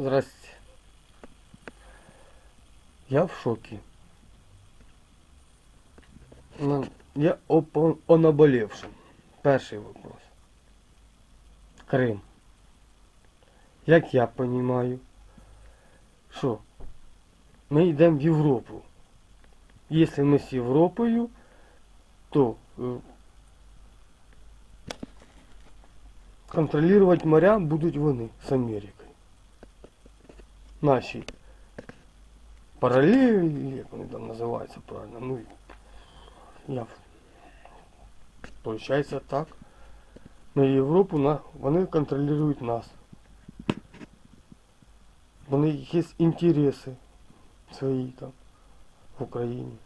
Здрасте. Я в шоке. Ну, Я о, о. Перший вопрос. Крим. Як я понимаю, що ми йдемо в Європу. Якщо ми з Європою, то е, контролювати моря будуть вони з Америкою. Наші паралелі, як вони там називаються правильно. Ну, я Получається так. На Європу на, вони контролюють нас. Вони є інтереси свої там в Україні.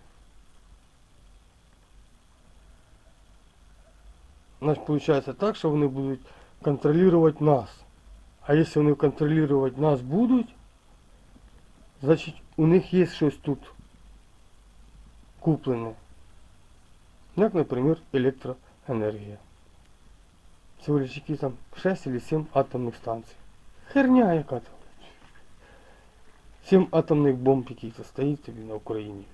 Значить, виходить так, що вони будуть контролювати нас. А якщо вони контролювати нас будуть, значить у них є щось тут куплене. Як, наприклад, електроенергія. Всего лишь які там 6 или 7 атомних станцій. Херня яка там. 7 атомних бомб яких стоїть тобі на Україні.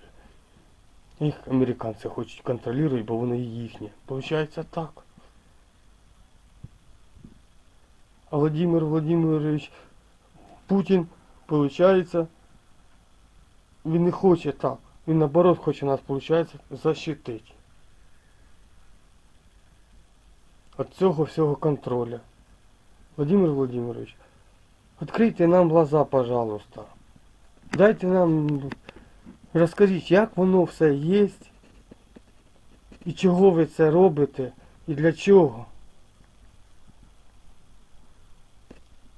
Їх американці хочуть контролювати, бо вони їхні. Получається так. А Владимир Владимирович Путін, получається, він не хоче так. Він наоборот хоче нас, получається, защитити. От цього всього контроля. Владимир Владимирович, відкрийте нам глаза, пожалуйста. Дайте нам, розкажіть, як воно все є, і чого ви це робите, і для чого.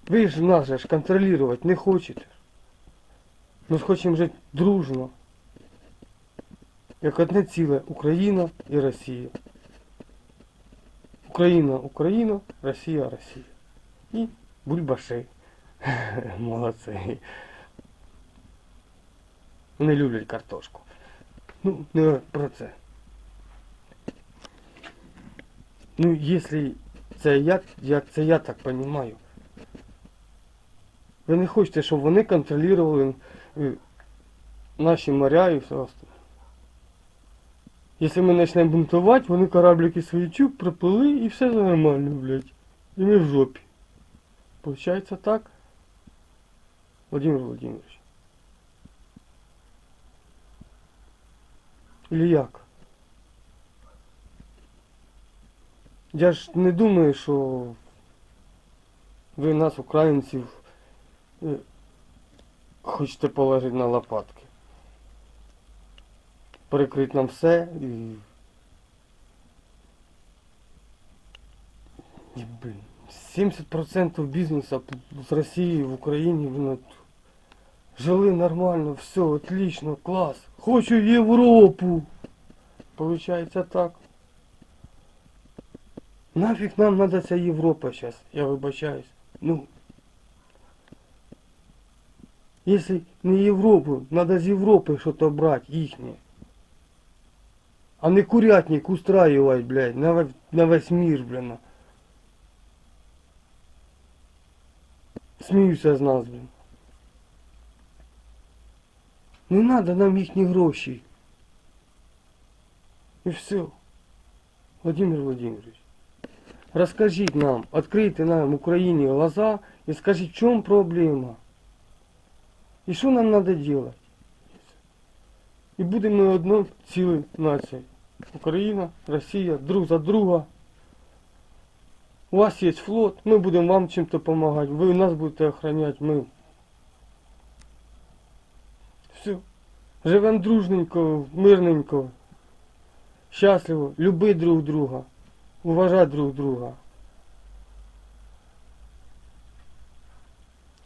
Ви ж нас же ж контролювати не хочете. Ми ж хочемо жити дружно. Як одне ціле Україна і Росія. Україна, Україна, Росія, Росія. І бульбаши. Молодці. Вони люблять картошку. Ну, не про це. Ну, якщо це я, як це я так розумію. Ви не хочете, щоб вони контролювали наші моря і все остальне. Якщо ми почнемо бунтувати, вони кораблики свої чук пропили і все нормально, блядь. І ми в жопі. Получається так? Владимир Владимирович. Или як? Я ж не думаю, що ви нас, українців, е, хочете положити на лопатки. Перекрити нам все і... І, блін, 70% бізнесу з Росії в Україні воно жили нормально, все, отлично, клас. Хочу в Європу. Получається так. Нафіг нам надо ця Європа зараз, я вибачаюсь. Ну. Если не Європу, надо з Європи що-то брати, їхнє. А не курятник устраивать, блядь, на, ве- на весь мир, блин. Сміюся з нас, блін. Не надо нам їхні гроші. І все. Владимир Владимирович, розкажіть нам, відкрийте нам Україні глаза і скажіть, в чому проблема? І що нам треба робити? І будемо ми одно ціле нація. Україна, Росія, друг за друга. У вас є флот, ми будемо вам чим-то допомагати, ви нас будете охороняти, ми. Все. Живемо дружненько, мирненько, щасливо, любити друг друга, уважати друг друга.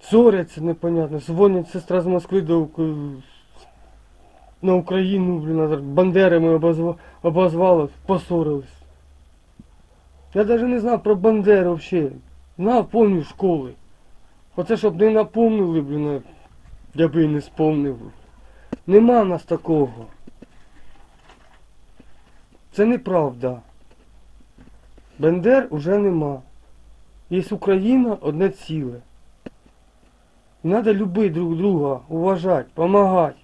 Ссоряться непонятно, дзвонить сестра з Москви до на Україну, блін, бандерами обозва... обозвали, поссорились. Я навіть не знав про Бандеру взагалі. Знав, помню школи. Оце щоб не напомнили, блін, я би і не спомнив. Нема нас такого. Це неправда. Бендер уже нема. Є Україна одне ціле. Треба любити друг друга, уважати, допомагати.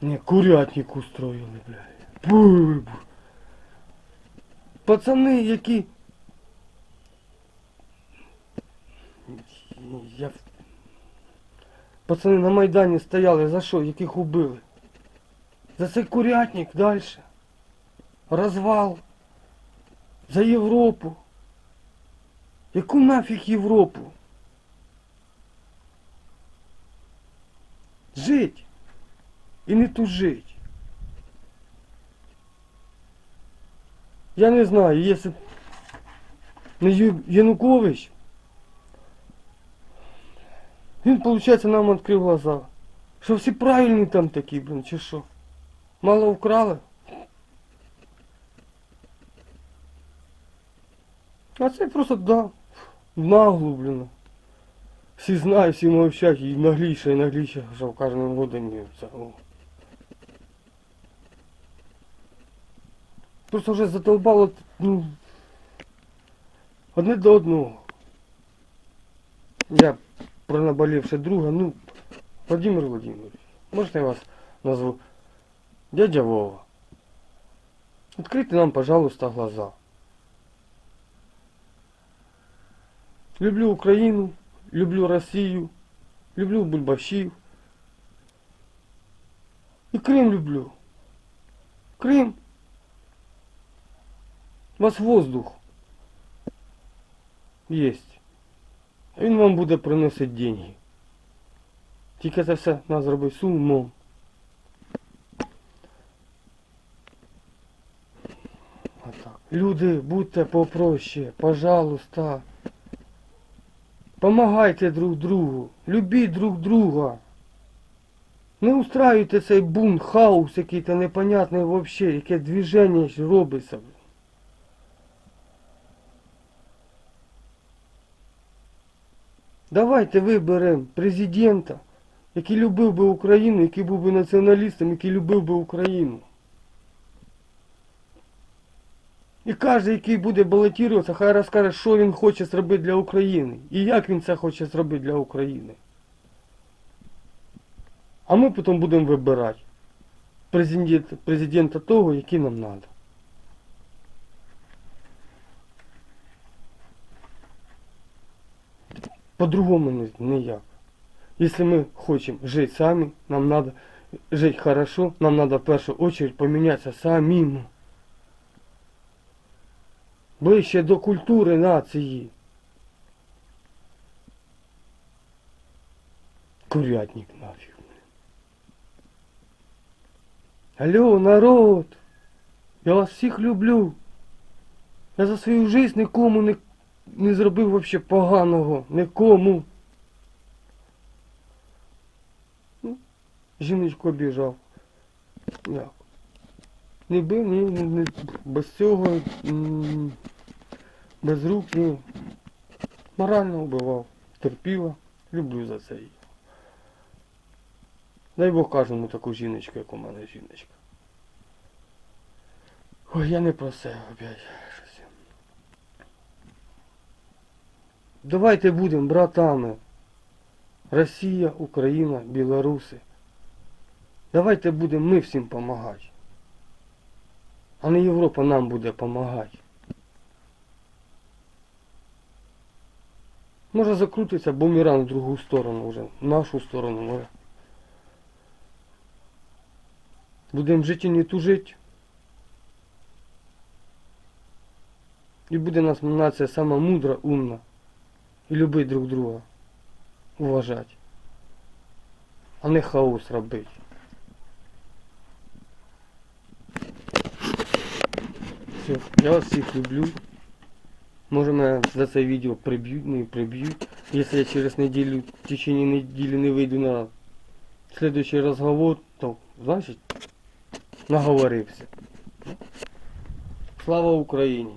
Не, курятник устроїли, блядь. Бу-бу. Пацани, які. Я... Пацани на Майдані стояли, за що? Яких убили? За цей курятник далі. Розвал. За Європу. Яку нафіг Європу? Жить. І не тужить. Я не знаю, якщо не Янукович, він, виходить, нам відкрив глаза. Що всі правильні там такі, блін, чи що? Мало вкрали? А це просто да, нагло, блін. Всі знають, всі мовчать, і нагліше, і нагліше, що кожним годом це. о. Просто вже задолбало, ну, одне до одного. Я про наболівши друга, ну, Владимир Владимирович, можна я вас назву дядя Вова? Открийте нам, пожалуйста, глаза. Люблю Україну, люблю Росію, люблю бульбашів. І Крим люблю. Крим. У вас воздух єсть. А він вам буде приносити деньги. Тільки це все треба зробити з умом. Отак. Люди, будьте попроще, пожалуйста. Помагайте друг другу, любіть друг друга. Не устраюйте цей бунт, хаос який-то непонятний вообще, яке движення робиться. Давайте виберемо президента, який любив би Україну, який був би націоналістом, який любив би Україну. І кожен, який буде балотуватися, хай розкаже, що він хоче зробити для України. І як він це хоче зробити для України. А ми потім будемо вибирати президента, президента того, який нам треба. По-другому ніяк. Если мы хотим жить сами, нам надо жить хорошо, нам надо в першу очередь поменяться самим. Ближче до культури нації. Курятник нафіг. Алло, народ! Я вас всіх люблю. Я за свою жизнь нікому не, не зробив вообще поганого. Нікому. Ну, Жіночку обіжав. Як? Не бив, ні, не, не, без цього, без рук, ні. Морально вбивав. Терпіла. Люблю за це її. Дай Бог кожному таку жіночку, як у мене жіночка. Ой, я не про це опять щось. Давайте будемо братами. Росія, Україна, Білоруси. Давайте будемо ми всім допомагати. А не Європа нам буде допомагати. Може закрутиться бумеранг в другу сторону вже, в нашу сторону може. Будемо жити і не тужити. І буде нас нація сама мудра, умна. І любить друг друга. Уважати. А не хаос робити. Все, я вас всіх люблю. Може мене за це відео приб'ють, не приб'ють. Якщо я через неділю, в течение неділі не вийду на следующий розговор, то значить наговорився. Слава Україні!